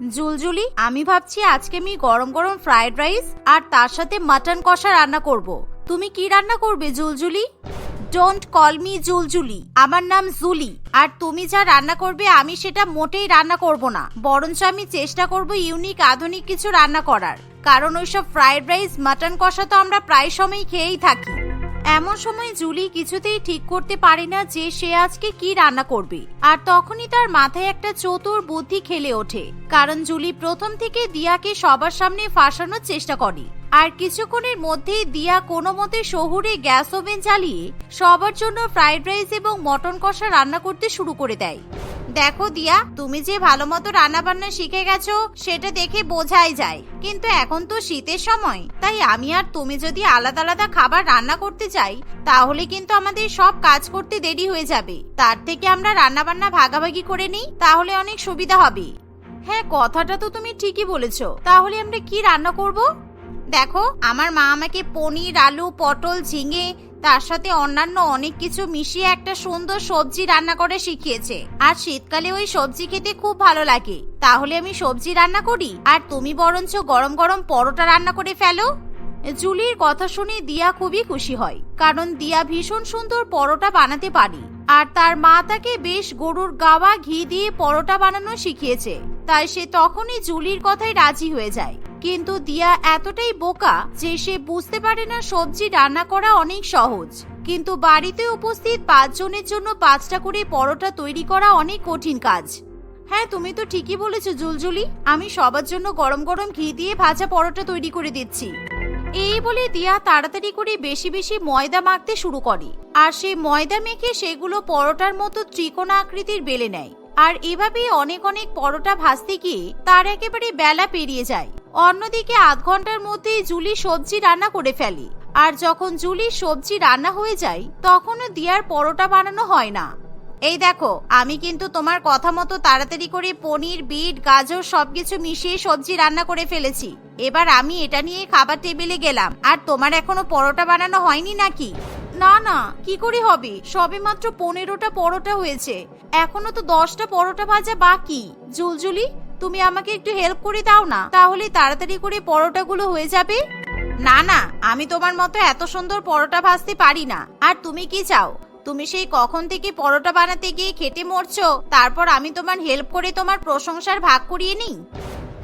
জুলজুলি, আমি ভাবছি আজকে আমি গরম গরম ফ্রাইড রাইস আর তার সাথে মাটন কষা রান্না করব। তুমি কি রান্না করবে, Juljuli? Don't call me Juljuli. আমার নাম জুলি। আর তুমি যা রান্না করবে, আমি সেটা মোটেই রান্না করব না। বরঞ্চ আমি চেষ্টা করব ইউনিক আধুনিক কিছু রান্না করার। কারণ ওইসব ফ্রাইড রাইস, মাটন কষা তো আমরা প্রায় সময় খেয়েই থাকি। এমন সময় জুলি কিছুতেই ঠিক করতে পারে না যে সে আজকে কি রান্না করবে। আর তখনই তার মাথায় একটা চতুর বুদ্ধি খেলে ওঠে, কারণ জুলি প্রথম থেকে দিয়াকে সবার সামনে ফাঁসানোর চেষ্টা করে। আর কিছুক্ষণের মধ্যেই দিয়া কোনো মতে শহুরে গ্যাস ওভেন চালিয়ে সবার জন্য ফ্রাইড রাইস এবং মটন কষা রান্না করতে শুরু করে দেয়। দেখো দিয়া, তুমি যে ভালো মতো রান্না বান্না শিখে গেছো, সেটা দেখে বোঝাই যায়। কিন্তু এখন তো শীতের সময়, তাই আমি আর তুমি যদি আলাদা আলাদা খাবার রান্না করতে চাই, তাহলে কিন্তু আমাদের সব কাজ করতে দেরি হয়ে যাবে। তার থেকে আমরা রান্না বান্না ভাগাভাগি করে নিই, তাহলে অনেক সুবিধা হবে। হ্যাঁ কথাটা তো তুমি ঠিকই বলেছ। তাহলে আমরা কি রান্না করব? দেখো, আমার মা আমাকে পনির, আলু, পটল, ঝিঙে, তার সাথে অন্যান্য অনেক কিছু মিশিয়ে একটা সুন্দর সবজি রান্না করে শিখিয়েছে। আর শীতকালে ওই সবজি খেতে খুব ভালো লাগে। তাহলে আমি সবজি রান্না করি? আর তুমি বরঞ্চ গরম গরম পরোটা রান্না করে ফেলো? জুলির কথা শুনে দিয়া খুবই খুশি হয়, কারণ দিয়া ভীষণ সুন্দর পরোটা বানাতে পারে। আর তার মা তাকে বেশ গরুর গাওয়া ঘি দিয়ে পরোটা বানানো শিখিয়েছে, তাই সে তখনই জুলির কথায় রাজি হয়ে যায়। কিন্তু দিয়া এতটাই বোকা যে সে বুঝতে পারে না সবজি রান্না করা অনেক সহজ। কিন্তু বাড়িতে উপস্থিত পাঁচজনের জন্য পাঁচটা করে পরোটা তৈরি করা অনেক কঠিন কাজ। হ্যাঁ তুমি তো ঠিকই বলেছ জুলজুলি। আমি সবার জন্য গরম গরম ঘি দিয়ে ভাজা পরোটা তৈরি করে দিচ্ছি। এই বলে দিয়া তাড়াতাড়ি করে বেশি বেশি ময়দা মাখতে শুরু করে। আর সেই ময়দা মেখে সেগুলো পরোটার মতো ত্রিকোণ আকৃতির বেলে নেয়। আর এভাবেই অনেক অনেক পরোটা ভাজতে গিয়ে তার একেবারে বেলা পেরিয়ে যায়। অন্যদিকে আধ ঘণ্টার মধ্যেই জুলি সবজি রান্না করে ফেলি। আর যখন জুলির সবজি রান্না হয়ে যায়, তখনও দিয়ার পরোটা বানানো হয় না। এই দেখো, আমি কিন্তু তোমার কথা মতো তাড়াতাড়ি করে পনির, বিট, গাজর সবকিছু মিশিয়ে সবজি রান্না করে ফেলেছি। এবার আমি এটা নিয়ে খাবার টেবিলে গেলাম। আর তোমার এখনও পরোটা বানানো হয়নি নাকি? না না, কি করে হবে? সবে মাত্র পনেরোটা পরোটা হয়েছে। এখনও তো দশটা পরোটা ভাজা বাকি। জুলজুলি তুমি আমাকে একটু হেল্প করে দাও না তাহলে তাড়াতাড়ি করে পরোটাগুলো হয়ে যাবে। না না, আমি তোমার মতো এত সুন্দর পরোটা ভাজতে পারি না। আর তুমি কি চাও? তুমি সেই কখন থেকে পরোটা বানাতে গিয়ে খেটে মরছো, তারপর আমি তোমার হেল্প করে তোমার প্রশংসার ভাগ করিয়ে নিই?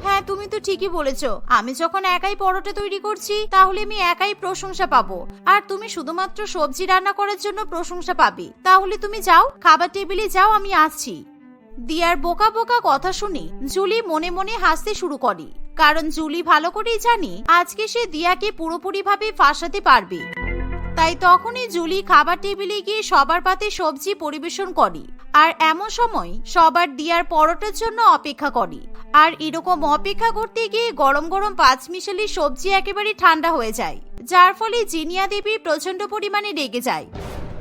হ্যাঁ তুমি তো ঠিকই বলেছ। আমি যখন একাই পরোটা তৈরি করছি, তাহলে আমি একাই প্রশংসা পাবো। আর তুমি শুধুমাত্র সবজি রান্না করার জন্য প্রশংসা পাবে। তাহলে তুমি যাও, খাবার টেবিলে যাও, আমি আসছি। দিয়ার বোকা বোকা কথা শুনে জুলি মনে মনে হাসতে শুরু করে। কারণ জুলি ভালো করেই জানি আজকে সে দিয়াকে পুরোপুরিভাবে ফাঁসাতে পারবে। তাই তখনই জুলি খাবার টেবিলে গিয়ে সবার পাতে সবজি পরিবেশন করে আর এমন সময় সবার দিয়ার পরোটার জন্য অপেক্ষা করে। আর এরকম অপেক্ষা করতে গিয়ে গরম গরম পাঁচ মিশালি সবজি একেবারে ঠান্ডা হয়ে যায়, যার ফলে জিনিয়া দেবী প্রচণ্ড পরিমাণে রেগে যায়।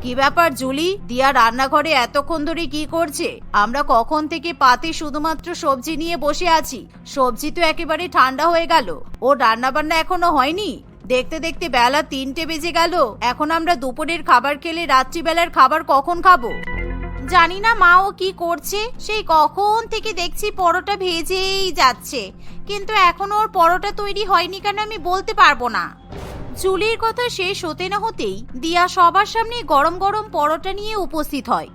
কি ব্যাপার জুলি? দিয়া রান্নাঘরে এতক্ষণ ধরে কি করছে? আমরা কখন থেকে পাতে শুধুমাত্র সবজি নিয়ে বসে আছি। সবজি তো একেবারে ঠান্ডা হয়ে গেল। ও রান্না বান্না এখনও হয়নি? দেখতে দেখতে বেলা তিনটে বেজে গেল। এখন আমরা দুপুরের খাবার খেলে রাত্রিবেলার খাবার কখন খাব? জানি না মা ও কি করছে। সেই কখন থেকে দেখছি পরোটা ভেজেই যাচ্ছে। কিন্তু এখন ওর পরোটা তৈরি হয়নি কেন আমি বলতে পারব না। জুলির কথা শেষ হতে না হতেই দিয়া সবার সামনে গরম গরম পরোটা নিয়ে উপস্থিত হয়।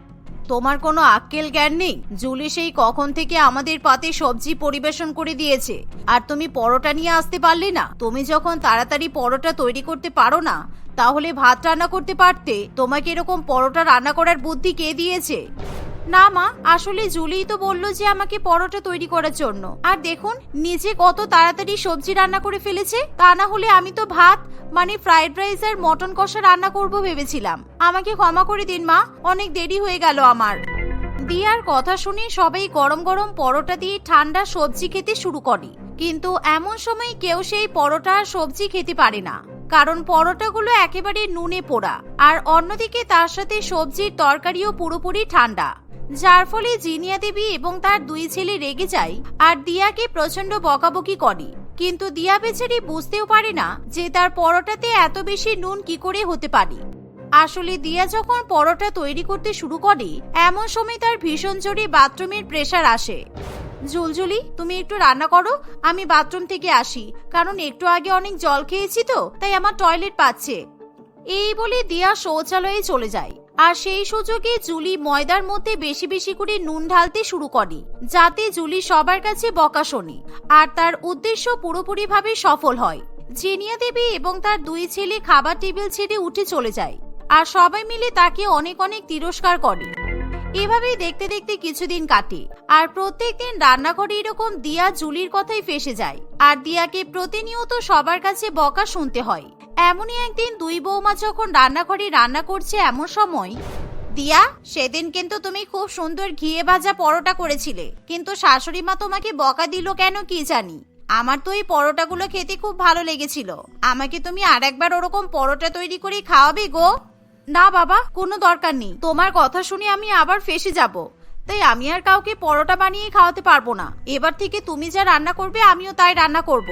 তোমার কোনো আক্কেল জ্ঞান নেই? জুলি সেই কখন থেকে আমাদের পাতে সবজি পরিবেশন করে দিয়েছে। আর তুমি পরোটা নিয়ে আসতে পারলে না? তুমি যখন তাড়াতাড়ি পরোটা তৈরি করতে পারো না, তাহলে ভাত রান্না করতে পারতে তোমাকে এরকম পরোটা রান্না করার বুদ্ধি কে দিয়েছে? না, মা, আসলে জুলিই তো বলল যে আমাকে পরোটা তৈরি করার জন্য। আর দেখুন, নিজে কত তাড়াতাড়ি সবজি রান্না করে ফেলেছে, তা না হলে আমি তো ভাত মানে ফ্রাইড রাইস আর মটন কষা রান্না করব ভেবেছিলাম। আমাকে ক্ষমা করে দিন, মা, অনেক দেরি হয়ে গেল আমার। দিয়ার কথা শুনে সবাই গরম গরম পরোটা দিয়ে ঠান্ডা সবজি খেতে শুরু করে। কিন্তু এমন সময় কেউ সেই পরোটা আর সবজি খেতে পারে না। কারণ পরোটাগুলো একেবারে নুনে পোড়া, আর অন্যদিকে তার সাথে সবজির তরকারিও পুরোপুরি ঠান্ডা। যার ফলে জিনিয়া দেবী এবং তার দুই ছেলে রেগে যায় আর দিয়াকে প্রচণ্ড বকাবকি করে। কিন্তু দিয়া বেচারি বুঝতেও পারে না যে তার পরোটাতে এত বেশি নুন কি করে হতে পারে। আসলে দিয়া যখন পরোটা তৈরি করতে শুরু করে, এমন সময় তার ভীষণ জোরে বাথরুমের প্রেসার আসে। জুলজুলি, তুমি একটু রান্না করো, আমি বাথরুম থেকে আসি, কারণ একটু আগে অনেক জল খেয়েছি তো, তাই আমার টয়লেট পাচ্ছে। এই বলে দিয়া শৌচালয়ে চলে যায়। আর সেই সুযোগে জুলি ময়দার মধ্যে বেশি বেশি করে নুন ঢালতে শুরু করে, যাতে জুলি সবার কাছে বকা শোনে। আর তার উদ্দেশ্য পুরোপুরিভাবে সফল হয়। জিনিয়া দেবী এবং তার দুই ছেলে খাবার টেবিল ছেড়ে উঠে চলে যায়, আর সবাই মিলে তাকে অনেক অনেক তিরস্কার করে। এভাবেই দেখতে দেখতে কিছুদিন কাটে, আর প্রত্যেকদিন রান্নাঘরে এরকম দিয়া জুলির কথাই ফেসে যায়, আর দিয়াকে প্রতিনিয়ত সবার কাছে বকা শুনতে হয়। এমনই একদিন দুই বৌমা যখন রান্নাঘরে রান্না করছে এমন সময়, দিয়া, সেদিন কিন্তু তুমি খুব সুন্দর ঘিয়ে ভাজা পরোটা করেছিলে। কিন্তু শাশুড়ি মা তোমাকে বকা দিল কেন কি জানি? আমার তো এই পরোটাগুলো খেতে খুব ভালো লেগেছিল। আমাকে তুমি আরেকবার ওরকম পরোটা তৈরি করে খাওয়াবে গো? না বাবা, কোনো দরকার নেই। তোমার কথা শুনে আমি আবার ফেসে যাব। তাই আমি আর কাউকে পরোটা বানিয়ে খাওয়াতে পারব না। এবার থেকে তুমি যা রান্না করবে, আমিও তাই রান্না করব।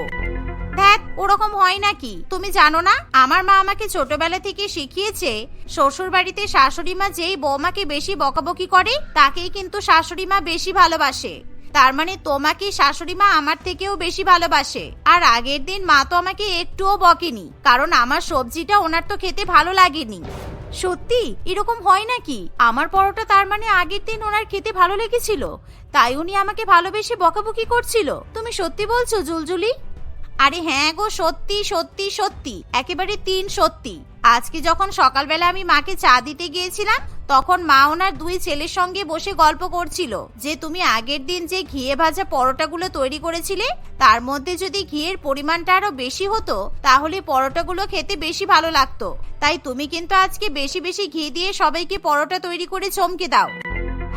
দেখ, ওরকম হয় নাকি? তুমি জানো না, আমার মা আমাকে ছোটবেলা থেকে শিখিয়েছে শ্বশুর বাড়িতে শাশুড়ি মা যেই বৌমাকে বেশি বকাবকি করে, তাকেই কিন্তু শাশুড়ি মা বেশি ভালোবাসে। তার মানে তোমাকে শাশুড়ি মা আমার থেকেও বেশি ভালোবাসে। আর আগের দিন মা তো আমাকে একটুও বকেনি, কারণ আমার সবজিটা ওনার তো খেতে ভালো লাগেনি। সত্যি? এরকম হয় নাকি? আমার পরোটা তার মানে আগের দিন ওনার খেতে ভালো লেগেছিল, তাই উনি আমাকে ভালোবেসে বকাবকি করছিল। তুমি সত্যি বলছো, জুলজুলি? আরে হ্যাঁ গো, সত্যি সত্যি সত্যি, একেবারে তিন সত্যি। আজকে যখন সকালবেলা আমি মাকে চা দিতে গিয়েছিলাম, তখন মা ওনার দুই ছেলের সঙ্গে বসে গল্প করছিল যে, তুমি আগের দিন যে ঘিয়ে ভাজা পরোটাগুলো তৈরি করেছিলে, তার মধ্যে যদি ঘিয়ের পরিমাণটা আরও বেশি হতো, তাহলে পরোটাগুলো খেতে বেশি ভালো লাগতো। তাই তুমি কিন্তু আজকে বেশি বেশি ঘি দিয়ে সবাইকে পরোটা তৈরি করে চমকে দাও।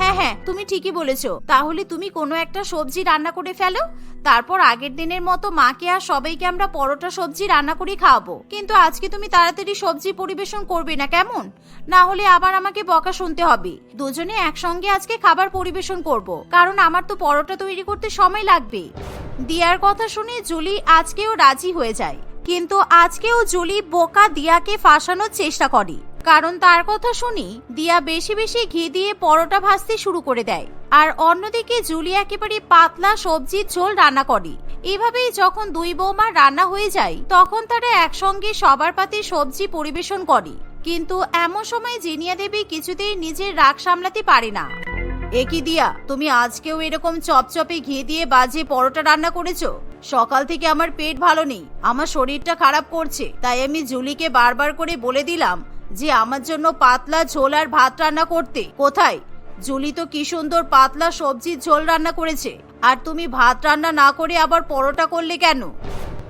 হ্যাঁ হ্যাঁ তুমি ঠিকই বলেছ। তাহলে তুমি কোনো একটা সবজি রান্না করে ফেলো, তারপর আগের দিনের মতো মাকে আর সবাইকে আমরা পরোটা সবজি রান্না করে খাওয়াবো। কিন্তু আজকে তুমি তাড়াতাড়ি সবজি পরিবেশন করবে না, কেমন? না হলে আবার আমাকে বকা শুনতে হবে। দুজনে একসঙ্গে আজকে খাবার পরিবেশন করব, কারণ আমার তো পরোটা তৈরি করতে সময় লাগবে দিয়ার কথা শুনে জুলি আজকেও রাজি হয়ে যায়। কিন্তু আজকেও জুলি বোকা দিয়াকে ফাঁসানোর চেষ্টা করে। কারণ তার কথা শুনি দিয়া বেশি বেশি ঘি দিয়ে পরোটা ভাজতে শুরু করে দেয়। আর অন্যদিকে জুলি একেবারে পাতলা সবজির ঝোল রান্না করে। এভাবেই যখন দুই বৌমা রান্না হয়ে যায়, তখন তারা একসঙ্গে সবার পাতে সবজি পরিবেশন করে। কিন্তু এমন সময় জিনিয়া দেবী কিছুতেই নিজের রাগ সামলাতে পারে না। একই দিয়া? তুমি আজকেও এরকম চপচপে ঘি দিয়ে বাজে পরোটা রান্না করেছ? সকাল থেকে আমার পেট ভালো নেই, আমার শরীরটা খারাপ করছে, তাই আমি জুলিকে বারবার করে বলে দিলাম যে আমার জন্য পাতলা ঝোল আর ভাত রান্না করতে। কোথায়? জুলি তো কি সুন্দর পাতলা সবজির ঝোল রান্না করেছে। আর তুমি ভাত রান্না না করে আবার পরোটা করলে কেন?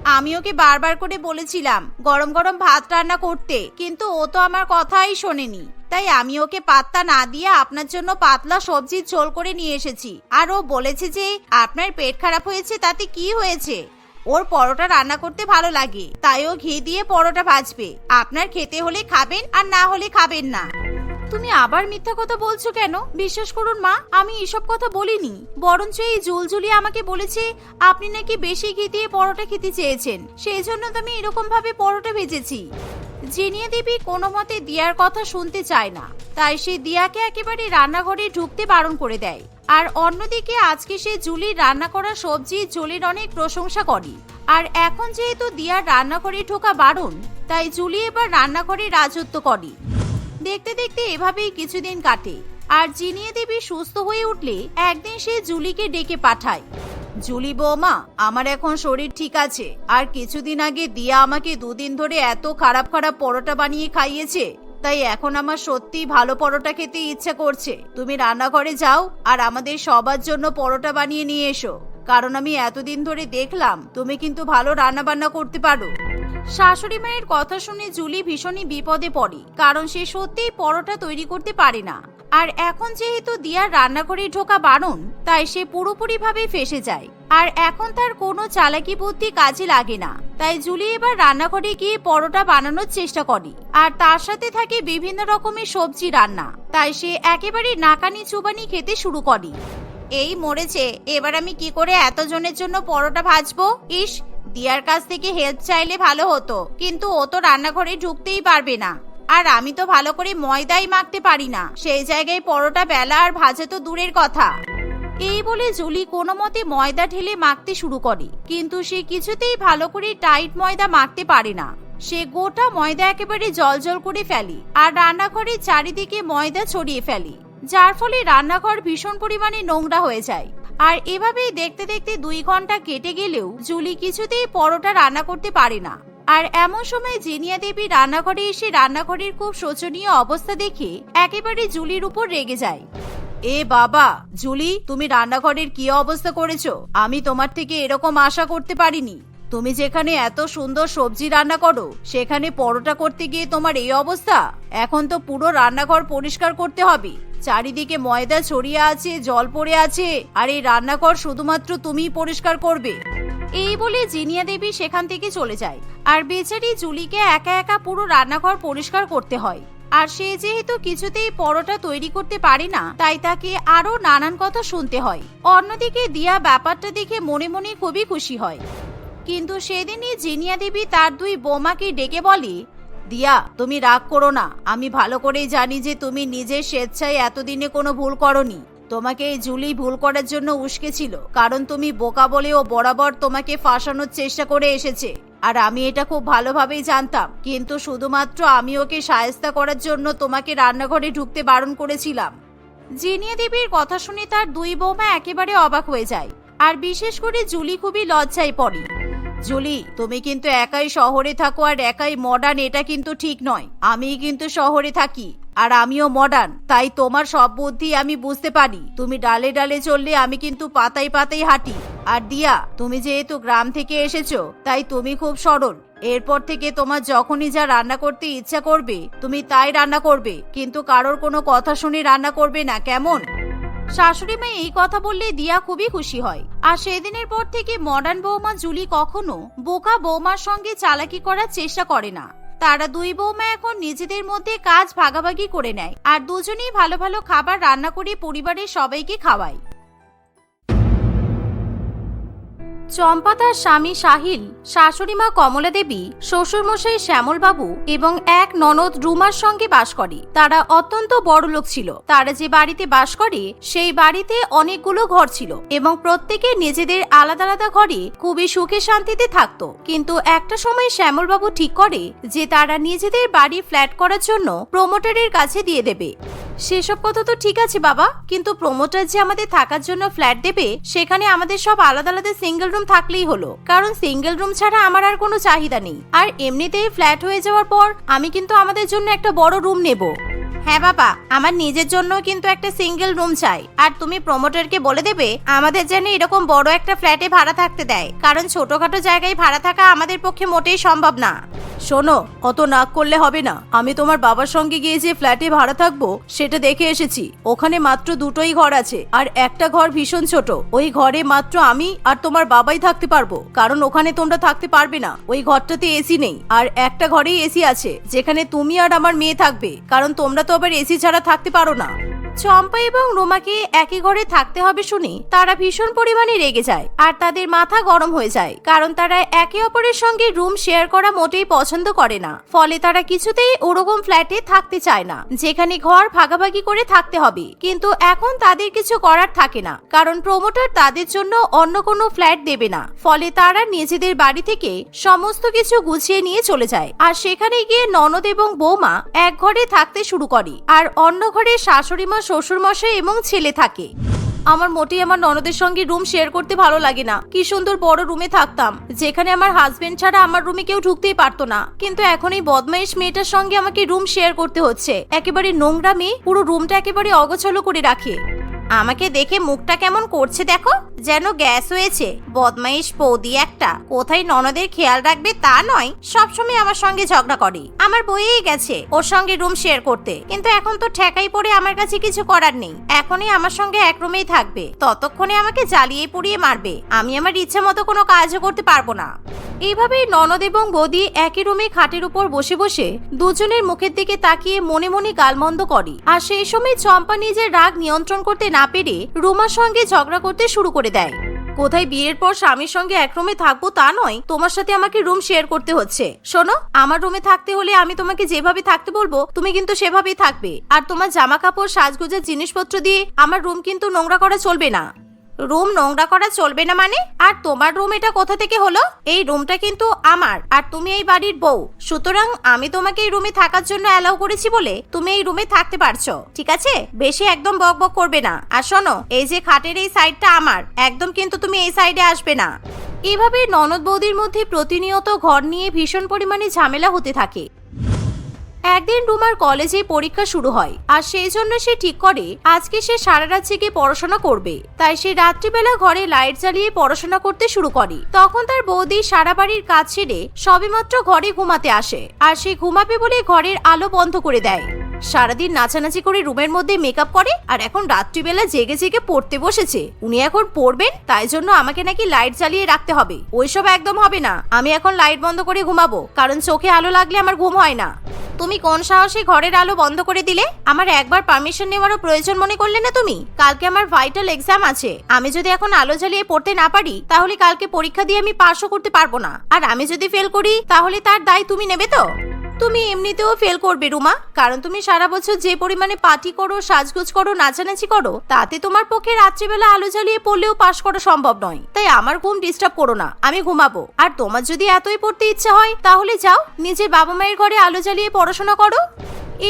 আমি ওকে বারবার করে বলেছিলাম, গরম গরম ভাত রান্না করতে। কিন্তু ও তো আমার কথাই শোনেনি। তাই আমি ওকে পাত্তা না দিয়ে আপনার জন্য পাতলা সবজির ঝোল করে নিয়ে এসেছি। আর ও বলেছে যে, আপনার পেট খারাপ হয়েছে, তাতে কি হয়েছে? ওর পরোটা রান্না করতে ভালো লাগে। তাই ও ঘি দিয়ে পরোটা ভাজবে। আপনার খেতে হলে খাবেন আর না হলে খাবেন না। তুমি আবার মিথ্যা কথা বলছো কেন? বিশ্বাস করুন মা, আমি এসব কথা বলিনি। বরঞ্চ এই জুলজুলি আমাকে বলেছে, আপনি নাকি বেশি ঘি দিয়ে পরোটা খেতে চেয়েছেন। সেই জন্য তো আমি এরকম ভাবে পরোটা ভেজেছি। জিনিয়া দেবী কোনো মতে দিয়ার কথা শুনতে চায় না। তাই সে দিয়াকে একেবারে রান্নাঘরে ঢুকতে বারণ করে দেয়। আর অন্যদিকে আজকে সে জুলির রান্না করা সবজি জুলির অনেক প্রশংসা করে। আর এখন যেহেতু দিয়ার রান্নাঘরে ঢোকা বারণ, তাই জুলি এবার রান্নাঘরে রাজত্ব করে। দেখতে দেখতে এভাবেই কিছুদিন কাটে। আর জিনিয়ে দেবী সুস্থ হয়ে উঠলে একদিন সে জুলিকে ডেকে পাঠায়। জুলি বৌমা, আমার এখন শরীর ঠিক আছে। আর কিছুদিন আগে দিয়া আমাকে দুদিন ধরে এত খারাপ খারাপ পরোটা বানিয়ে খাইয়েছে, তাই এখন আমার সত্যি ভালো পরোটা খেতে ইচ্ছা করছে। তুমি রান্নাঘরে যাও আর আমাদের সবার জন্য পরোটা বানিয়ে নিয়ে এসো। কারণ আমি এতদিন ধরে দেখলাম, তুমি কিন্তু ভালো রান্না বান্না করতে পারো। শাশুড়ি মায়ের কথা শুনে জুলি ভীষণই বিপদে পড়ে, কারণ সে সত্যিই পরোটা তৈরি করতে পারে না। আর এখন যেহেতু দিয়ার রান্নাঘরে ঢোকা বারণ, তাই সে পুরোপুরি ভাবে ফেসে যায়। আর এখন তার কোনো চালাকি বুদ্ধি কাজে লাগে না। তাই জুলি এবার রান্নাঘরে গিয়ে পরোটা বানানোর চেষ্টা করে। আর তার সাথে থাকে বিভিন্ন রকমের সবজি রান্না। তাই সে একেবারে নাকানি চুবানি খেতে শুরু করে। এই মরেছে, এবার আমি কি করে এতজনের জন্য পরোটা ভাজবো? ইস দিয়ার কাছ থেকে হেল্প চাইলে ভালো হতো, কিন্তু ও তো রান্নাঘরে ঢুকতেই পারবে না। আর আমি তো ভালো করে ময়দাই মাখতে পারি না। সেই জায়গায় পরোটা, বেলা আর ভাজে তো দূরের কথা। এই বলে জুলি কোনো মতে ময়দা ঢেলে মাখতে শুরু করে, কিন্তু সে কিছুতেই ভালো করে টাইট ময়দা মাখতে পারে না। সে গোটা ময়দা একেবারে জল করে ফেলে আর রান্নাঘরের চারিদিকে ময়দা ছড়িয়ে ফেলে, যার ফলে রান্নাঘর ভীষণ পরিমাণে নোংরা হয়ে যায়। আর এভাবেই দেখতে দেখতে দুই ঘণ্টা কেটে গেলেও জুলি কিছুতেই পরোটা রান্না করতে পারে না। আর এমন সময় জেনিয়া দেবী রান্নাঘরে এসে রান্নাঘরের খুব শোচনীয় অবস্থা দেখে একেবারে জুলির উপর রেগে যায়। এ বাবা, জুলি, তুমি রান্নাঘরের কি অবস্থা করেছ? আমি তোমার থেকে এরকম আশা করতে পারিনি। তুমি যেখানে এত সুন্দর সবজি রান্না করো, সেখানে পরোটা করতে গিয়ে তোমার এই অবস্থা? এখন তো পুরো রান্নাঘর পরিষ্কার করতে হবে। চারিদিকে ময়দা ছড়িয়ে আছে, জল পড়ে আছে, আর এই রান্নাঘর শুধুমাত্র তুমিই পরিষ্কার করবে। এই বলে জিনিয়া দেবী সেখান থেকে চলে যায়। আর বেচারি জুলিকে একা একা পুরো রান্নাঘর পরিষ্কার করতে হয়। আর সে যেহেতু কিছুতেই পরোটা তৈরি করতে পারে না, তাই তাকে আরও নানান কথা শুনতে হয়। অন্যদিকে দিয়া ব্যাপারটা দেখে মনে মনে খুবই খুশি হয়। কিন্তু সেদিনই জিনিয়া দেবী তার দুই বোমাকে ডেকে বলে, দিয়া, তুমি রাগ করো না। আমি ভালো করেই জানি যে তুমি নিজের স্বেচ্ছায় এতদিনে কোনো ভুল করনি। তোমাকে এই জুলি ভুল করার জন্য উস্কেছিল কারণ তুমি বোকা বলে ও বরাবর তোমাকে ফাঁসানোর চেষ্টা করে এসেছে। আর আমি এটা খুব ভালোভাবেই জানতাম, কিন্তু শুধুমাত্র আমি ওকে সায়স্তা করার জন্য তোমাকে রান্নাঘরে ঢুকতে বারণ করেছিলাম। জিনিয়া দেবীর কথা শুনে তার দুই বৌমা একেবারে অবাক হয়ে যায়, আর বিশেষ করে জুলি খুবই লজ্জায় পড়ে। জুলি, তুমি কিন্তু একাই শহরে থাকো আর একাই মডার্ন এটা কিন্তু ঠিক নয়। আমি কিন্তু শহরে থাকি, আর আমিও মডার্ন তাই তোমার সব বুদ্ধি আমি বুঝতে পারি। তুমি ডালে ডালে চললে আমি কিন্তু পাতায় পাতায় হাঁটি। আর দিয়া, তুমি যেহেতু গ্রাম থেকে এসেছ, তাই তুমি খুব সরল। এরপর থেকে তোমার যখনই যা রান্না করতে ইচ্ছা করবে, তুমি তাই রান্না করবে, কিন্তু কারোর কোনো কথা শুনে রান্না করবে না, কেমন? শাশুড়ি মেয়ে এই কথা বললে দিয়া খুবই খুশি হয়। আর সেদিনের পর থেকে মডার্ন বৌমা জুলি কখনো বোকা বৌমার সঙ্গে চালাকি করার চেষ্টা করে না। তারা দুই বৌমা এখন নিজেদের মধ্যে কাজ ভাগাভাগি করে নেয়। আর দুজনেই ভালো ভালো খাবার রান্না করে পরিবারের সবাইকে খাওয়ায়। চম্পা তার স্বামী সাহিল, শাশুড়ি মা কমলা দেবী শ্বশুরমশাই শ্যামলবাবু এবং এক ননদ রুমার সঙ্গে বাস করে। তারা অত্যন্ত বড় লোক ছিল। তারা যে বাড়িতে বাস করে, সেই বাড়িতে অনেকগুলো ঘর ছিল এবং প্রত্যেকে নিজেদের আলাদা আলাদা ঘরে খুবই সুখে শান্তিতে থাকতো। কিন্তু একটা সময় শ্যামলবাবু ঠিক করে যে তারা নিজেদের বাড়ি ফ্ল্যাট করার জন্য প্রমোটারের কাছে দিয়ে দেবে। সেসব কথা তো ঠিক আছে বাবা, কিন্তু প্রমোটার যে আমাদের থাকার জন্য ফ্ল্যাট দেবে, সেখানে আমাদের সব আলাদা আলাদা সিঙ্গেল রুম থাকলেই হলো, কারণ সিঙ্গেল রুম ছাড়া আমার আর কোনো চাহিদা নেই। আর এমনিতেই ফ্ল্যাট হয়ে যাওয়ার পর, আমি কিন্তু আমাদের জন্য একটা বড় রুম নেব। হ্যাঁ বাবা, আমার নিজের জন্য কিন্তু একটা সিঙ্গেল রুম চাই। আর তুমি প্রমোটারকে বলে দেবে, আমাদের যেন এরকম বড় একটা ফ্ল্যাটে ভাড়া থাকতে দেয়। কারণ ছোটখাটো জায়গায় ভাড়া থাকা আমাদের পক্ষে মোটেই সম্ভব না। শোনো, অত নাক করলে হবে না। আমি তোমার বাবার সঙ্গে গিয়ে যে ফ্ল্যাটে ভাড়া থাকব, সেটা দেখে এসেছি। ওখানে মাত্র দুটোই ঘর আছে, আর একটা ঘর ভীষণ ছোট। ওই ঘরে মাত্র আমি আর তোমার বাবাই থাকতে পারব। কারণ ওখানে তোমরা থাকতে পারবে না। ওই ঘরটাতে এসি নেই। আর একটা ঘরেই এসি আছে, যেখানে তুমি আর আমার মেয়ে থাকবে। কারণ তোমরা তো এসি ছাড়া থাকতে পারো না। চম্পা এবং রোমাকে একই ঘরে থাকতে হবে শুনে তারা ভীষণ পরিমাণে রেগে যায় আর তাদের মাথা গরম হয়ে যায়, কারণ তারা একে অপরের সঙ্গে রুম শেয়ার করা মোটেই পছন্দ করে না। ফলে তারা কিছুতেই ওরকম ফ্ল্যাটে থাকতে চায় না, যেখানে ঘর ভাগাভাগি করে থাকতে হবে। কিন্তু এখন তাদের কিছু করার থাকে না, কারণ প্রমোটার তাদের জন্য অন্য কোনো ফ্ল্যাট দেবে না। ফলে তারা নিজেদের বাড়ি থেকে সমস্ত কিছু গুছিয়ে নিয়ে চলে যায় আর সেখানে গিয়ে ননদ এবং বৌমা এক ঘরে থাকতে শুরু করে আর অন্য ঘরে শাশুড়ি মা শ্বশুর মশাই এবং ছেলে থাকে। আমার মোটেই আমার ননদের সঙ্গে রুম শেয়ার করতে ভালো লাগে না। কি সুন্দর বড় রুমে থাকতাম। যেখানে আমার হাজবেন্ড ছাড়া আমার রুমে কেউ ঢুকতেই পারতো না। কিন্তু এখন এই বদমাইশ মেয়েটার সঙ্গে আমাকে রুম শেয়ার করতে হচ্ছে। একেবারে নোংরা মেয়ে পুরো রুমটা একেবারে অগোছালো করে রাখে। আমাকে দেখে মুখটা কেমন করছে দেখো? যেন গ্যাস হয়েছে। বদমাইশ বৌদি একটা। কোথায় ননদের খেয়াল রাখবে তা নয়। সবসময় আমার সঙ্গে ঝগড়া করে। আমার বইয়েই গেছে ওর সঙ্গে রুম শেয়ার করতে। কিন্তু এখন তো ঠেকাই পড়ে আমার কাছে কিছু করার নেই। এখনই আমার সঙ্গে এক রুমেই থাকবে। ততক্ষণে আমাকে জ্বালিয়ে পুড়িয়ে মারবে। আমি আমার ইচ্ছে মতো কোনো কাজও করতে পারব না। এইভাবেই ননদ এবং বৌদি একই রুমে খাটের উপর বসে বসে দুজনের মুখের দিকে তাকিয়ে মনে মনে গালমন্দ করে। আর সেই সময় চম্পা নিজের রাগ নিয়ন্ত্রণ করতে না পেরে রুমার সঙ্গে ঝগড়া করতে শুরু করে দেয়। কোথায় বিয়ের পর স্বামীর সঙ্গে এক রুমে থাকব তা নয়, তোমার সাথে আমাকে রুম শেয়ার করতে হচ্ছে। শোনো, আমার রুমে থাকতে হলে আমি তোমাকে যেভাবে থাকতে বলব, তুমি কিন্তু সেভাবেই থাকবে। আর তোমার জামা কাপড় সাজগোজার জিনিসপত্র দিয়ে আমার রুম কিন্তু নোংরা করা চলবে না। রুম নোংরা করা চলবে না মানে? আর তোমার রুম এটা কোথা থেকে হলো? এই রুমটা কিন্তু আমার, আর তুমি এই বাড়ির বউ। সুতরাং আমি তোমাকে এই রুমে থাকার জন্য অ্যালাউ করেছি বলে তুমি এই রুমে থাকতে পারছ, ঠিক আছে? বেশি একদম বক বক করবে না। আর শোনো, এই যে খাটের এই সাইডটা আমার, একদম কিন্তু তুমি এই সাইডে আসবে না। এভাবে ননদ বৌদির মধ্যে প্রতিনিয়ত ঘর নিয়ে ভীষণ পরিমাণে ঝামেলা হতে থাকে। একদিন রুমার কলেজে পরীক্ষা শুরু হয়, আর সেই জন্য সে ঠিক করে, আজকে সে সারা রাত জেগে পড়াশোনা করবে। তাই সে রাত্রিবেলা ঘরে লাইট জ্বালিয়ে পড়াশোনা করতে শুরু করে। তখন তার বৌদি সারা বাড়ির কাজ ছেড়ে সবেমাত্র ঘরে ঘুমাতে আসে, আর সে ঘুমাবে বলে ঘরের আলো বন্ধ করে দেয়। সারাদিন নাচানাচি করে রুমের মধ্যে মেকআপ করে, আর এখন রাত্রিবেলা জেগে জেগে পড়তে বসেছে। উনি এখন পড়বেন, তাই জন্য আমাকে নাকি লাইট জ্বালিয়ে রাখতে হবে। ওইসব একদম হবে না। আমি এখন লাইট বন্ধ করে ঘুমাবো, কারণ চোখে আলো লাগলে আমার ঘুম হয় না। তুমি কোন সাহসে ঘরের আলো বন্ধ করে দিলে? আমার একবার পারমিশন নেওয়ারও প্রয়োজন মনে করলে না তুমি? কালকে আমার ভাইটাল এক্সাম আছে। আমি যদি এখন আলো জ্বালিয়ে পড়তে না পারি, তাহলে কালকে পরীক্ষা দিয়ে আমি পাশও করতে পারব না। আর আমি যদি ফেল করি, তাহলে তার দায় তুমি নেবে তো? তুমি এমনিতেও ফেল করবে, রুমা। কারণ তুমি সারা বছর যে পরিমাণে পার্টি করো, সাজগোজ করো, নাচানাচি করো, তাতে তোমার পক্ষে রাত্রিবেলা আলো জ্বালিয়ে পড়লেও পাশ করা সম্ভব নয়। তাই আমার ঘুম ডিস্টার্ব করো না, আমি ঘুমাবো। আর তোমার যদি এতই পড়তে ইচ্ছা হয়, তাহলে যাও, নিজের বাবা মায়ের ঘরে আলো জ্বালিয়ে পড়াশোনা করো।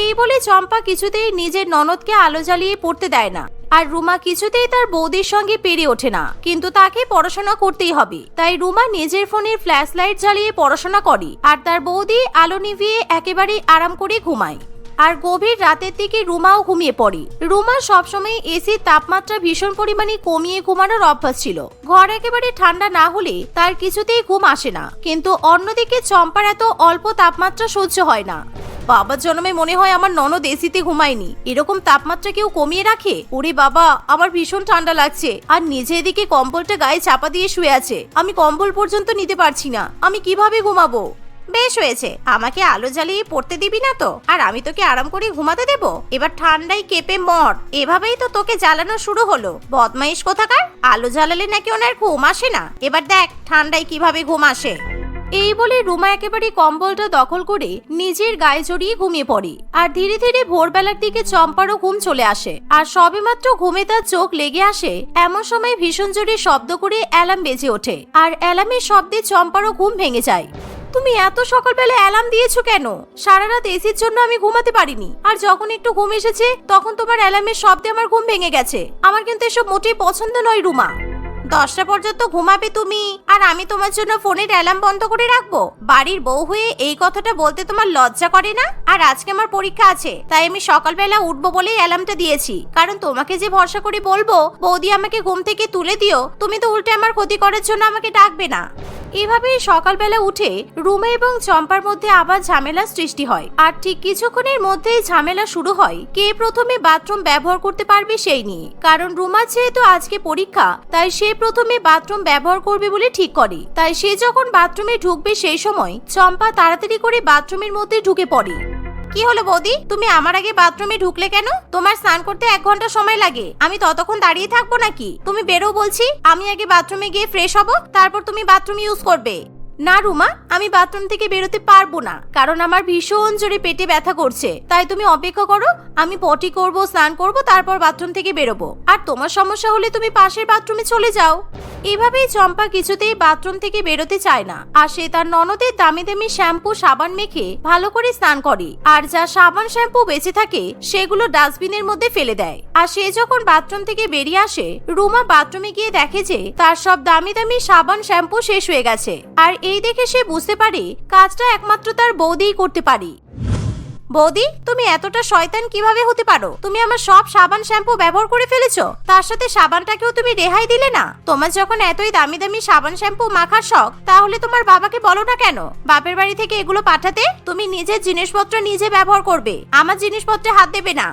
এই বলে চম্পা কিছুতেই নিজের ননদকে আলো জ্বালিয়ে পড়তে দেয় না। আর রুমা কিছুতেই তার বৌদির সঙ্গে পেরে ওঠে না। কিন্তু তাকে পড়াশোনা করতেই হবে। তাই রুমা নিজের ফোনের ফ্ল্যাশ লাইট জ্বালিয়ে পড়াশোনা করে আর তার বৌদি আলো নিভিয়ে একেবারে আরাম করে ঘুমায়। আর গভীর রাতের দিকে রুমাও ঘুমিয়ে পড়ে। রুমার সবসময় এসির তাপমাত্রা ভীষণ পরিমাণে কমিয়ে ঘুমানোর অভ্যাস ছিল। ঘর একেবারে ঠান্ডা না হলে তার কিছুতেই ঘুম আসে না। কিন্তু অন্যদিকে চম্পার এত অল্প তাপমাত্রা সহ্য হয় না। বাবার জন্মে মনে হয় আমার ননদ এসিতে ঘুমায়নি। এরকম তাপমাত্রা কেউ কমিয়ে রাখে? ওরে বাবা, আমার ভীষণ ঠান্ডা লাগছে। আর নিজে এদিকে কম্বলটা গায়ে চাপা দিয়ে শুয়ে আছে। আমি কম্বল পর্যন্ত নিতে পারছি না। আমি কীভাবে ঘুমাবো? বেশ হয়েছে। আমাকে আলো জ্বালিয়ে পড়তে দিবি না তো? আর আমি তোকে আরাম করে ঘুমাতে দেব? এবার ঠান্ডায় কেঁপে মর। এভাবেই তো তোকে জ্বালানো শুরু হলো। বদমাইশ কোথাকার? আলো জ্বালালে নাকি ওনার ঘুম আসে না? এবার দেখ, ঠান্ডায় কীভাবে ঘুম আসে। এই বলে রুমা একেবারে কম্বলটা দখল করে নিজের গায়ে জড়িয়ে ঘুমিয়ে পড়ে। আর ধীরে ধীরে ভোরবেলার দিকে চম্পারও ঘুম চলে আসে। আর সবেমাত্র ঘুমে তার চোখ লেগে আসে, এমন সময় ভীষণ জোরে শব্দ করে অ্যালার্ম বেজে ওঠে। আর অ্যালার্মের শব্দে চম্পারও ঘুম ভেঙে যায়। তুমি এত সকালবেলা অ্যালার্ম দিয়েছ কেন? সারা রাত এসির জন্য আমি ঘুমাতে পারিনি। আর যখন একটু ঘুম এসেছে, তখন তোমার অ্যালার্মের শব্দে আমার ঘুম ভেঙে গেছে। আমার কিন্তু এসব মোটেই পছন্দ নয় রুমা। দশটা পর্যন্ত ঘুমাবে তুমি। আর আমি তোমার জন্য ফোনের অ্যালার্ম বন্ধ করে রাখব। বাড়ির বউ হয়ে এই কথাটা বলতে তোমার লজ্জা করে না? আর আজকে আমার পরীক্ষা আছে, তাই আমি সকালবেলা উঠবো বলেই অ্যালার্মটা দিয়েছি। কারণ তোমাকে যে ভরসা করে বলব, বৌদি আমাকে ঘুম থেকে তুলে দিও, তুমি তো উল্টে আমার ক্ষতি করার জন্য আমাকে ডাকবে না। এভাবেই সকালবেলা উঠে রুমে এবং চম্পার মধ্যে আবার ঝামেলা সৃষ্টি হয়। আর ঠিক কিছুক্ষণের মধ্যেই ঝামেলা শুরু হয় কে প্রথমে বাথরুম ব্যবহার করতে পারবে সেই নিয়ে। কারণ রুমার যেহেতু আজকে পরীক্ষা, তাই সে প্রথমে বাথরুম ব্যবহার করবে বলে ঠিক করে। তাই সে যখন বাথরুমে ঢুকবে সেই সময় চম্পা তাড়াতাড়ি করে বাথরুমের মধ্যে ঢুকে পড়ে। কি হলো বৌদি? তুমি আমার আগে বাথরুমে ঢুকলে কেন? তোমার স্নান করতে এক ঘণ্টা সময় লাগে। আমি ততক্ষণ দাঁড়িয়ে থাকব নাকি? তুমি বেরো বলছি। আমি আগে বাথরুমে গিয়ে ফ্রেশ হব, তারপর তুমি বাথরুম ইউজ করবে। না রুমা, আমি বাথরুম থেকে বেরোতে পারব না, কারণ আমার ভীষণ জোরে পেটে ব্যথা করছে। তাই তুমি অপেক্ষা করো, আমি পটি করব, স্নান করব, তারপর বাথরুম থেকে বেরোবো। আর তোমার সমস্যা হলে তুমি পাশের বাথরুমে চলে যাও। এভাবেই চম্পা কিছুতেই বাথরুম থেকে বেরোতে চায় না, আর সে তার ননদের দামি দামি শ্যাম্পু, সাবান মেখে ভালো করে স্নান করে। আর যা সাবান শ্যাম্পু বেঁচে থাকে, সেগুলো ডাস্টবিনের মধ্যে ফেলে দেয়। আর সে যখন বাথরুম থেকে বেরিয়ে আসে, রুমা বাথরুমে গিয়ে দেখে যে তার সব দামি দামি সাবান, শ্যাম্পু শেষ হয়ে গেছে। আর এই দেখে সে বুঝতে পারে কাজটা একমাত্র তার বৌদিই করতে পারে। বৌদি, তুমি এতটা শয়তান কীভাবে হতে পারো? তুমি আমার সব সাবান শ্যাম্পু ব্যবহার করে ফেলেছো। তার সাথে সাবানটাকেও তুমি রেহাই দিলে না? তোমার যখন এতই দামি দামি সাবান শ্যাম্পু মাখার শখ, তাহলে তোমার বাবাকে বলো না কেন? বাপের বাড়ি থেকে এগুলো পাঠাতে তুমি নিজের জিনিসপত্র নিজে ব্যবহার করবে। আমার জিনিসপত্রে হাত দেবে না।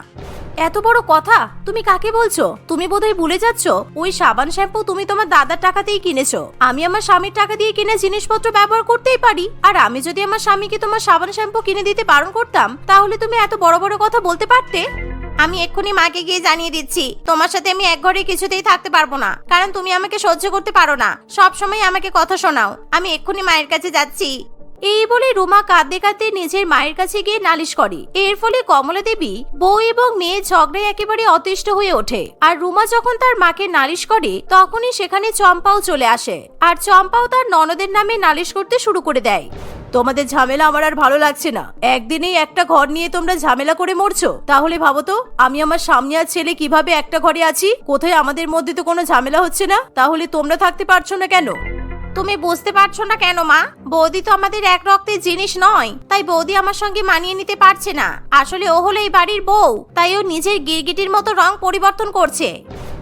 এত বড় কথা? তুমি কাকে বলছো? তুমি বোধহয় ভুলে যাচ্ছ? ওই সাবান শ্যাম্পু তুমি তোমার দাদার টাকাতেই কিনেছো। আমি আমার স্বামীর টাকা দিয়ে কিনে জিনিসপত্র ব্যবহার করতেই পারি। আর আমি যদি আমার স্বামীকে তোমার সাবান শ্যাম্পু কিনে দিতে বারণ করতাম, তাহলে তুমি এত বড় বড় কথা বলতে পারতে? আমি এক্ষুনি মাকে গিয়ে জানিয়ে দিচ্ছি। তোমার সাথে আমি এক ঘরে কিছুতেই থাকতে পারব না। কারণ তুমি আমাকে সহ্য করতে পারো না। সব সময় আমাকে কথা শোনাও। আমি এক্ষুনি মায়ের কাছে যাচ্ছি। এই বলে রুমা কাঁদতে কাঁদতে নিজের মায়ের কাছে গিয়ে নালিশ করে। এর ফলে কমলা দেবী বউ এবং মেয়ে ঝগড়ায় একেবারে অতিষ্ঠ হয়ে ওঠে। আর রুমা যখন তার মাকে নালিশ করে, তখনই সেখানে চম্পাও চলে আসে। আর চম্পাও তার ননদের নামে নালিশ করতে শুরু করে দেয়। তোমাদের ঝামেলা আমার আর ভালো লাগছে না। একদিনেই একটা ঘর নিয়ে তোমরা ঝামেলা করে মরছো। তাহলে ভাবো তো, আমি আমার সামনে আর ছেলে কীভাবে একটা ঘরে আছি? কোথায় আমাদের মধ্যে তো কোনো ঝামেলা হচ্ছে না? তাহলে তোমরা থাকতে পারছ না কেন? তুমি বুঝতে পারছ না কেন, মা? বৌদি তো আমাদের এক রক্তের জিনিস নয়, তাই বৌদি আমার সঙ্গে মানিয়ে নিতে পারছে না। আসলে ও হলো এই বাড়ির বউ, তাই ও নিজের গিরগিটির মতো রং পরিবর্তন করছে।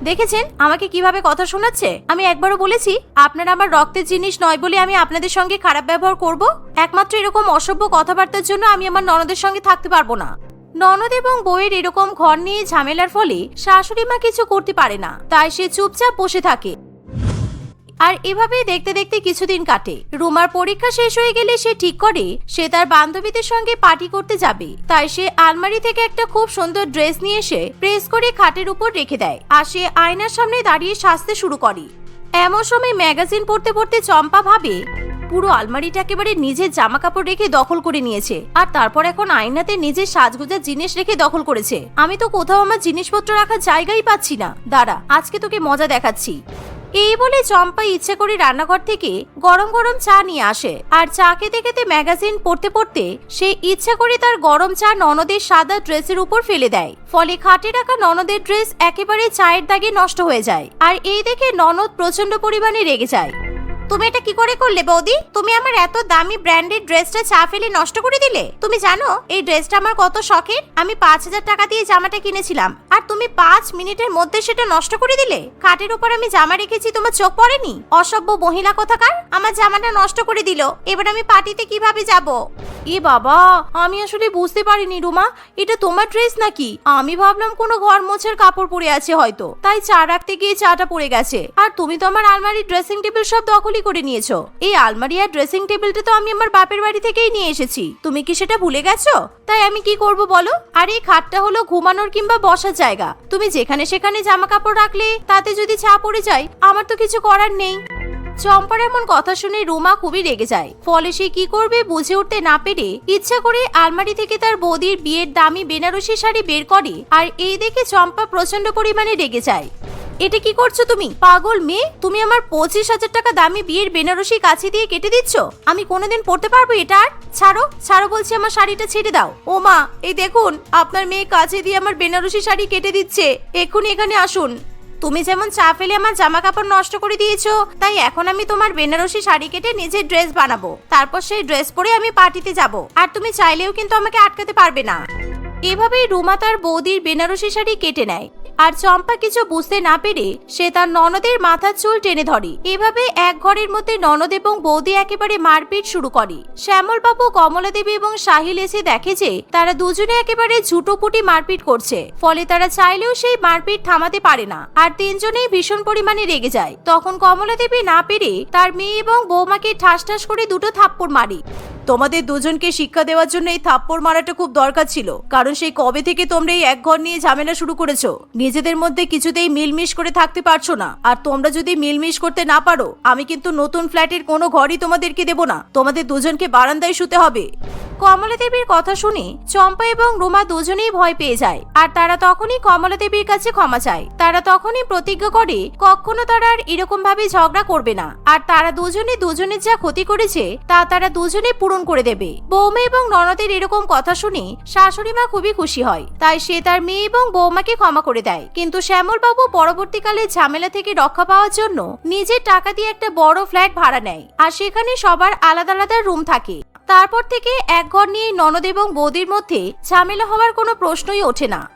দেখেছেন? আমাকে কীভাবে কথা শোনাচ্ছে? আমি একবারও বলেছি, আপনারা আমার রক্তের জিনিস নয় বলে আমি আপনাদের সঙ্গে খারাপ ব্যবহার করব? একমাত্র এরকম অসভ্য কথাবার্তার জন্য আমি আমার ননদের সঙ্গে থাকতে পারব না। ননদ এবং বউয়ের এরকম ঘর নিয়ে ঝামেলার ফলে শাশুড়ি মা কিছু করতে পারে না, তাই সে চুপচাপ বসে থাকে। আর এভাবেই দেখতে দেখতে কিছুদিন কাটে। রুমার পরীক্ষা শেষ হয়ে গেলে সে ঠিক করে, সে তার বান্ধবীদের সঙ্গে পার্টি করতে যাবে। তাই সে আলমারি থেকে একটা খুব সুন্দর ড্রেস নিয়ে এসে প্রেস করে খাটের উপর রেখে দেয় আর সে আয়নার সামনে দাঁড়িয়ে সাজতে শুরু করে। এমন সময় ম্যাগাজিন পড়তে পড়তে চম্পা ভাবে পুরো আলমারিটা একেবারে নিজের জামা কাপড় রেখে দখল করে নিয়েছে আর তারপর এখন আয়নাতে নিজের সাজগোজার জিনিস রেখে দখল করেছে। আমি তো কোথাও আমার জিনিসপত্র রাখার জায়গাই পাচ্ছি না। দাঁড়া, আজকে তোকে মজা দেখাচ্ছি। এই বলে চম্পা ইচ্ছে করে রান্নাঘর থেকে গরম গরম চা নিয়ে আসে। আর চা খেতে খেতে ম্যাগাজিন পড়তে পড়তে সে ইচ্ছা করে তার গরম চা ননদের সাদা ড্রেসের উপর ফেলে দেয়। ফলে খাটে রাখা ননদের ড্রেস একেবারে চায়ের দাগে নষ্ট হয়ে যায়। আর এই দেখে ননদ প্রচণ্ড পরিমাণে রেগে যায়। তুমি এটা কি করে করলে বৌদি? তুমি আমার এত দামি ব্র্যান্ডেড ড্রেসটা চা ফেলে নষ্ট করে দিলে? তুমি জানো, এই ড্রেসটা আমার কত শখের? আমি পাঁচ হাজার টাকা দিয়ে জামাটা কিনেছিলাম। আর তুমি পাঁচ মিনিটের মধ্যে সেটা নষ্ট করে দিলে? খাটের উপর আমি জামা রেখেছি, তোমার চোখ পড়েনি? অসভ্য মহিলা কোথাকার? আমার জামাটা নষ্ট করে দিল। এবার আমি পার্টিতে কীভাবে যাব? এ বাবা, আমি আসলে বুঝতে পারিনি রুমা। এটা তোমার ড্রেস নাকি? আমি ভাবলাম কোনো ঘর মোছার কাপড় পরে আছে হয়তো। তাই চা রাখতে গিয়ে চাটা পড়ে গেছে। আর তুমি তো আমার আলমারি ড্রেসিং টেবিল সব দখলই করে নিয়েছো। এই আলমারি আর ড্রেসিং টেবিলটা তো আমি আমার বাপের বাড়ি থেকেই নিয়ে এসেছি। তুমি কি সেটা ভুলে গেছো? তাই আমি কি করব বলো? আর, এই খাটটা হলো ঘুমানোর কিংবা বসার জায়গা। তুমি যেখানে সেখানে জামা কাপড় রাখলে তাতে যদি ছা পড়ে যায়, আমার তো কিছু করার নেই। চম্পার এমন কথা শুনে রুমা খুবই রেগে যায়। ফলে সে কি করবে বুঝে উঠতে না পেরে ইচ্ছা করে আলমারি থেকে তার বৌদির বিয়ের দামি বেনারসি শাড়ি বের করে আর এই দেখে চম্পা প্রচণ্ড পরিমাণে রেগে যায়। এটা কি করছ তুমি? পাগল মেয়ে? তুমি আমার পঁচিশ হাজার টাকা দামি বিয়ের বেনারসি কাছে দিয়ে কেটে দিচ্ছ? আমি কোনোদিন পড়তে পারব এটা আর? ছাড়ো ছাড়ো বলছি আমার শাড়িটা ছেড়ে দাও। ও মা, এই দেখুন, আপনার মেয়ে কাছে দিয়ে আমার বেনারসি শাড়ি কেটে দিচ্ছে। এক্ষুনি এখানে আসুন। তুমি যেমন চা ফেলে আমার জামা কাপড় নষ্ট করে দিয়েছ, তাই এখন আমি তোমার বেনারসি শাড়ি কেটে নিজের ড্রেস বানাবো। তারপর সেই ড্রেস পরে আমি পার্টিতে যাব। আর তুমি চাইলেও কিন্তু আমাকে আটকাতে পারবে না। এভাবেই রুমা তার বৌদির বেনারসি শাড়ি কেটে নেয়। আর চম্পা কিছু বুঝতে না পেরে সে তার ননদের মাথার চুল টেনে ধরে। এভাবে এক ঘরের মধ্যে ননদ এবং বৌদি একেবারে মারপিট শুরু করে। শ্যামল বাবু কমলা দেবী এবং সাহিল এসে দেখে যে তারা দুজনে একেবারে ঝুটোপুটি মারপিট করছে। ফলে তারা চাইলেও সেই মারপিট থামাতে পারে না। আর তিনজনেই ভীষণ পরিমাণে রেগে যায়। তখন কমলা দেবী না পেরে তার মেয়ে এবং বৌমাকে ঠাস ঠাস করে দুটো থাপ্পড় মারে। তোমাদের দুজনকে শিক্ষা দেওয়ার জন্য এই থাপ্পড় মারাটা খুব দরকার ছিল। কারণ সেই কবে থেকে তোমরা এই এক ঘর নিয়ে ঝামেলা শুরু করেছ। নিজেদের মধ্যে কিছুতেই মিলমিশ করে থাকতে পারছ না। আর তোমরা যদি মিলমিশ করতে না পারো, আমি কিন্তু নতুন ফ্ল্যাটের কোনো ঘরই তোমাদেরকে দেবো না। তোমাদের দুজনকে বারান্দায় শুতে হবে। কমলা দেবীর কথা শুনে চম্পা এবং রুমা দুজনেই ভয় পেয়ে যায়। আর তারা তখনই কমলা দেবীর কাছে ক্ষমা চায়। তারা তখনই প্রতিজ্ঞা করে, কখনো তারা আর এরকম ভাবে ঝগড়া করবে না। আর তারা দুজনে দুজনের যা ক্ষতি করেছে, তা তারা দুজনে পূরণ করে দেবে। বৌমা এবং ননদের এরকম কথা শুনে শাশুড়ি মা খুবই খুশি হয়। তাই সে তার মেয়ে এবং বৌমাকে ক্ষমা করে দেয়। কিন্তু শ্যামল বাবু পরবর্তীকালে ঝামেলা থেকে রক্ষা পাওয়ার জন্য নিজের টাকা দিয়ে একটা বড় ফ্ল্যাট ভাড়া নেয়। আর সেখানে সবার আলাদা আলাদা রুম থাকে। তারপর থেকে এক ঘর নিয়ে ননদ এবং বৌদির মধ্যে ঝামেলা হওয়ার কোনো প্রশ্নই ওঠে না।